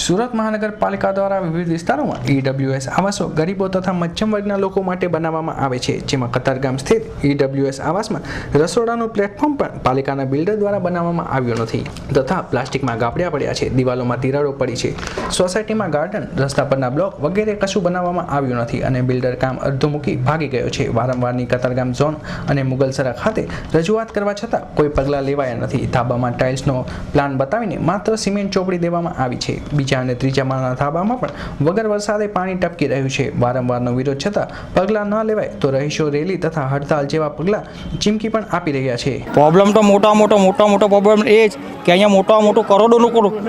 સુરત મહાનગરપાલિકા દ્વારા વિવિધ વિસ્તારોમાં ઈડબ્લ્યુએસ આવાસો ગરીબો તથા મધ્યમ વર્ગના લોકો માટે બનાવવામાં આવે છે. જેમાં કતારગામ સ્થિત ઈડબ્લ્યુએસ આવાસમાં રસોડાનું પ્લેટફોર્મ પણ પાલિકાના બિલ્ડર દ્વારા બનાવવામાં આવ્યો નથી તથા પ્લાસ્ટિકમાં ગાબડિયા પડ્યા છે. દિવાલોમાં તિરાડો પડી છે. સોસાયટીમાં ગાર્ડન, રસ્તા પરના બ્લોક વગેરે કશું બનાવવામાં આવ્યું નથી અને બિલ્ડર કામ અડધું મૂકી ભાગી ગયો છે. વારંવારની કતારગામ ઝોન અને મુગલસરા ખાતે રજૂઆત કરવા છતાં કોઈ પગલાં લેવાયા નથી. ધાબામાં ટાઇલ્સનો પ્લાન બતાવીને માત્ર સિમેન્ટ ચોપડી દેવામાં આવી છે. બીજા અને ત્રીજા માળના ધાબામાં પણ વગર વરસાદે પાણી ટપકી રહ્યું છે. વારંવારનો વિરોધ છતાં પગલાં ન લેવાય તો રહીશો રેલી તથા હડતાલ જેવા પગલાં ચીમકી પણ આપી રહ્યા છે. પ્રોબ્લેમ તો મોટા મોટો મોટા મોટો પ્રોબ્લેમ એ જ કે અહીંયા મોટા મોટો કરોડોનો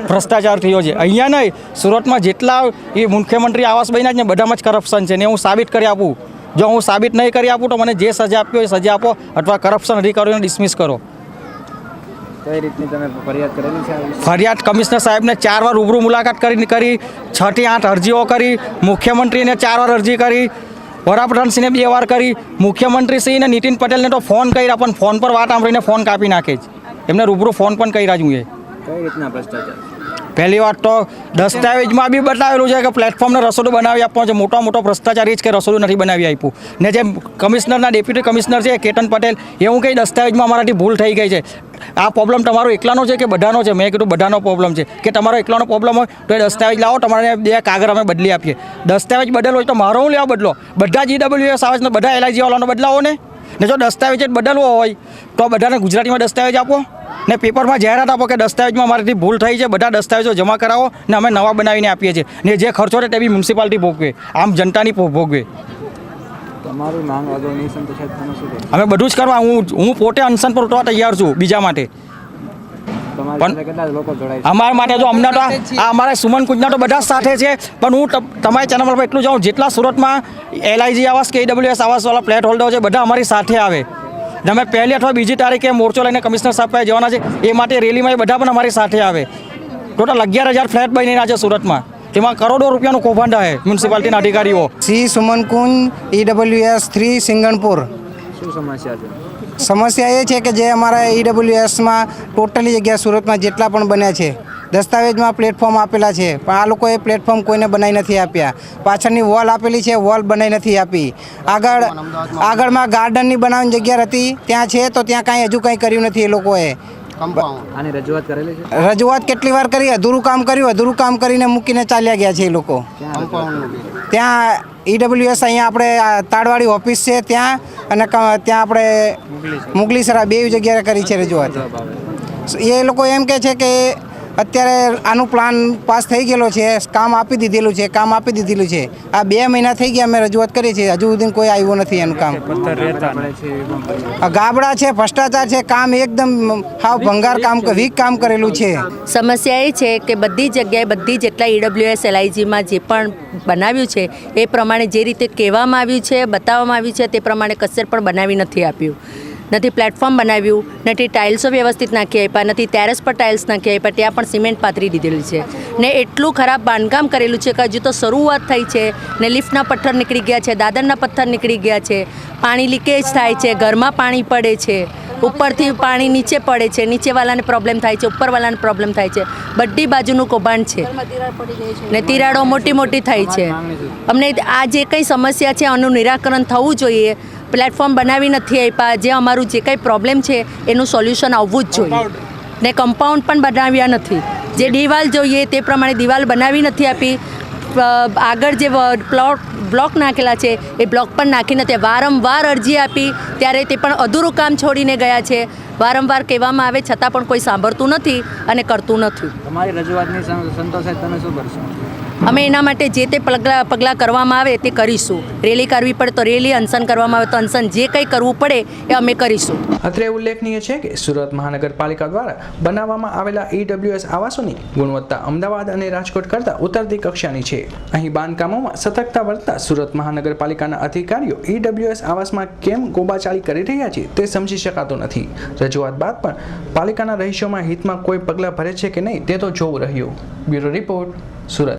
ભ્રષ્ટાચાર થયો છે. અહીંયા નહીં, સુરતમાં જેટલા એ મુખ્યમંત્રી આવાસ બન્યા છે ને બધામાં જ કરપ્શન છે ને હું સાબિત કરી આપું. જો હું સાબિત નહીં કરી આપું તો મને જે સજા આપી હોય એ સજા આપો અથવા કરપ્શન અધિકારીઓને ડિસમિસ કરો. કઈ રીતની તમે ફરિયાદ કરેલી છે ફરિયાદ કમિશનર સાહેબને ચાર વાર રૂબરૂ મુલાકાત કરીને કરી છ થી આઠ અરજીઓ કરી મુખ્યમંત્રીને ચાર વાર અરજી કરી વડાપ્રધાનશ્રીને બે વાર કરી મુખ્યમંત્રીશ્રીને નીતિન પટેલને તો ફોન કર્યા પણ ફોન પર વાત સાંભળીને ફોન કાપી નાખે જ એમને રૂબરૂ ફોન પણ કર્યા જ હું એ. કઈ રીતના ભ્રષ્ટાચાર? પહેલી વાત તો દસ્તાવેજમાં બી બતાવેલું છે કે પ્લેટફોર્મને રસોડું બનાવી આપવાનું છે. મોટો મોટો ભ્રષ્ટાચારી જ કે રસોડું નથી બનાવી આપ્યું. ને જે કમિશનરના, ડેપ્યુટી કમિશનર છે, કેતન પટેલ, એવું કંઈ દસ્તાવેજમાં અમારાથી ભૂલ થઈ ગઈ છે. આ પ્રોબ્લેમ તમારો એકલાનો છે કે બધાનો છે? મેં કીધું બધાનો પ્રોબ્લેમ છે. કે તમારો એકલાનો પ્રોબ્લેમ હોય તો એ દસ્તાવેજ લાવો, તમારે બે કાગળ અમે બદલી આપીએ. દસ્તાવેજ બદલ હોય તો મારો હું લેવા બદલો? બધા જીડબલ્યુએસ આવે છે બધા એલઆઈજી વાળાનો બદલાવો ને? ને જો દસ્તાવેજ બદલવો હોય તો બધાને ગુજરાતીમાં દસ્તાવેજ આપો. ને પેપરમાં જાહેરાત આપો કે દસ્તાવેજમાં મારાથી ભૂલ થઈ છે બધા દસ્તાવેજો જમા કરાવો ને અમે નવા બનાવીને આપીએ છીએ. ને જે ખર્ચો છે તે બી મ્યુનિસિપાલિટી ભોગવે. આમ જનતાની ભોગવે. અમે બધું જ કરવા. હું હું પોતે અનશન પર ઉઠવા તૈયાર છું બીજા માટે. પણ- અમારા માટે જો અમને તો આ અમારા સુમન કુંજના તો બધા જ સાથે છે પણ હું ત- તમારી ચેનલ પર એટલું જાઉં જેટલા સુરતમાં એલઆઈજી આવાસ કે ડબલ્યુએસ આવાસવાળા ફ્લેટ હોલ્ડર છે બધા અમારી સાથે આવે. તમે અમે પહેલી અથવા બીજી તારીખે મોરચો લઈને કમિશનર સાહેબ પાસે જવાના છે એ માટે રેલીમાં એ બધા પણ અમારી સાથે આવે. ટોટલ અગિયાર હજાર ફ્લેટ બનીને છે સુરતમાં. તેમાં કરોડો રૂપિયાનું કૌભાંડ છે મ્યુનિસિપાલિટીના અધિકારીઓ. C Sumankunj EWS three Singanpur. શું સમસ્યા છે? સમસ્યા એ છે કે જે અમારા ઈડબ્લ્યુએસમાં ટોટલી જગ્યા સુરતમાં જેટલા પણ બન્યા છે દસ્તાવેજમાં પ્લેટફોર્મ આપેલા છે પણ આ લોકોએ પ્લેટફોર્મ કોઈને બનાવી નથી આપ્યા. પાછળની વોલ આપેલી છે વોલ બનાવી નથી આપી. આગળ આગળમાં ગાર્ડનની બનાવવાની જગ્યા હતી ત્યાં છે તો ત્યાં કાંઈ હજુ કંઈ કર્યું નથી એ લોકોએ. રજૂઆત રજૂઆત કેટલી વાર કરી? અધૂરું કામ કર્યું અધૂરું કામ કરીને મૂકીને ચાલ્યા ગયા છે એ લોકો. ત્યાં ઈડબ્લ્યુએસ અહીંયા આપણે તાડવાડી ઓફિસ છે ત્યાં અને ત્યાં આપણે મુગલીસરા. બે જગ્યાએ કરી છે રજૂઆત. એ લોકો એમ કહે છે કે અત્યારે આનું પ્લાન પાસ થઈ ગયેલો છે કામ આપી દીધેલું છે કામ આપી દીધેલું છે. આ બે મહિના થઈ ગયા અમે રજૂઆત કરીએ છીએ હજુ સુધી કોઈ આવ્યું નથી એનું કામ. ગાબડા છે ભ્રષ્ટાચાર છે કામ એકદમ હાવ ભંગાર કામ વીક કામ કરેલું છે. સમસ્યા એ છે કે બધી જગ્યાએ બધી જેટલા ઈડબ્લ્યુએસ એલઆઈજીમાં જે પણ બનાવ્યું છે એ પ્રમાણે જે રીતે કહેવામાં આવ્યું છે બતાવવામાં આવ્યું છે તે પ્રમાણે કસર પણ બનાવી નથી આપ્યું. નથી પ્લેટફોર્મ બનાવ્યું, નથી ટાઇલ્સો વ્યવસ્થિત નાખી આપ્યા, નથી ટેરેસ પર ટાઇલ્સ નાખી આપ્યા, ત્યાં પણ સિમેન્ટ પાથરી દીધેલી છે. ને એટલું ખરાબ બાંધકામ કરેલું છે કે હજુ તો શરૂઆત થઈ છે ને લિફ્ટના પથ્થર નીકળી ગયા છે, દાદરના પથ્થર નીકળી ગયા છે, પાણી લીકેજ થાય છે, ઘરમાં પાણી પડે છે, ઉપરથી પાણી નીચે પડે છે, નીચેવાળાને પ્રોબ્લેમ થાય છે, ઉપરવાળાને પ્રોબ્લેમ થાય છે. બધી બાજુનું કૌભાંડ છે. ને તિરાડો મોટી મોટી થાય છે. અમને આ જે કંઈ સમસ્યા છે, આનું નિરાકરણ થવું જોઈએ. પ્લેટફોર્મ બનાવી નથી આપ્યા જે અમારું જે કંઈ પ્રોબ્લેમ છે એનું સોલ્યુશન આવવું જ જોઈએ. ને કમ્પાઉન્ડ પણ બનાવ્યા નથી. જે દિવાલ જોઈએ તે પ્રમાણે દિવાલ બનાવી નથી આપી. આગળ જે પ્લોટ બ્લોક નાખેલા છે એ બ્લોક પણ નાખી નથી વારંવાર અરજી આપી. ત્યારે તે પણ અધૂરું કામ છોડીને ગયા છે. વારંવાર કહેવામાં આવે છતાં પણ કોઈ સાંભળતું નથી અને કરતું નથી. તમારી રજૂઆતની નહીં સં- સંતોષાય તો તમે શું કરશો? અમે એના માટે જે તે પગલાં પગલાં કરવામાં આવે તે કરીશું. રેલી કરવી પડે તો રેલી, અનશન કરવામાં આવે તો અનશન. જે કંઈ કરવું પડે એ અમે કરીશું. અત્રે ઉલ્લેખનીય છે કે સુરત મહાનગરપાલિકા દ્વારા બનાવવામાં આવેલા ઈડબ્લ્યુએસ આવાસોની ગુણવત્તા અમદાવાદ અને રાજકોટ કરતાં ઉતરતી કક્ષાની છે. અહીં બાંધકામોમાં સતર્કતા વર્તતા સુરત મહાનગરપાલિકાના અધિકારીઓ ઈડબ્લ્યુએસ આવાસમાં કેમ ગોબાચાળી કરી રહ્યા છે તે સમજી શકાતું નથી. રજૂઆત બાદ પણ પાલિકાના રહીશોમાં હિતમાં કોઈ પગલાં ભરે છે કે નહીં તે તો જોવું રહ્યું. Bureau report, Surat.